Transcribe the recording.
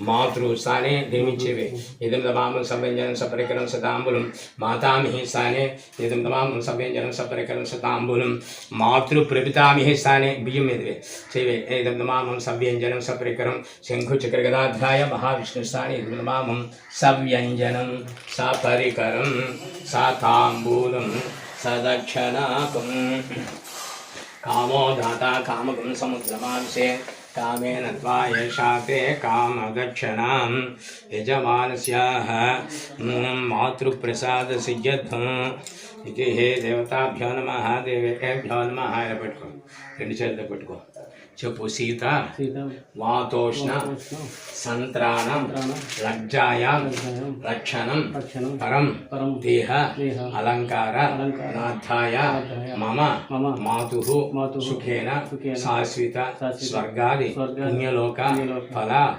మాతృ స్థానే నిర్మించేవి ఇదం దమామం సవ్యంజనం సపరికరం సతాంబులం. మాతామిహి స్థానే ఇదం దమామం సవ్యంజనం సపరికరం సతాంబులం. మాతృ ప్రపితామిహి స్థానే బియ్యం మీదవే. చేవే ఇదం దమామం సవ్యంజనం సపరికరం. శంఖు చక్రగదాధ్యాయ మహావిష్ణు స్థానే ఇదం దమామం సవ్యంజనం సపరికరం సతాంబూలం. సదక్షణాకం. కామో దాత కామగుం సముద్రమాంసే कामेन त्वा एषा ते कामदक्षणां यजमानस्याः मातृप्रसादसिद्धम् इति हे देवताभ्यो नमः, देवेभ्यो नमः पेट्को रेण्डु चेतको చెప్పు సీత. వాతోష్ణ. సంత్రాణం. లజ్జాయాం. రక్షణం. పరం. పరం. దేహ. అలంకార. నాథాయ. మమ. మాతుః. సుఖేన. శాశ్వత. స్వర్గాది. పుణ్యలోక. ఫల.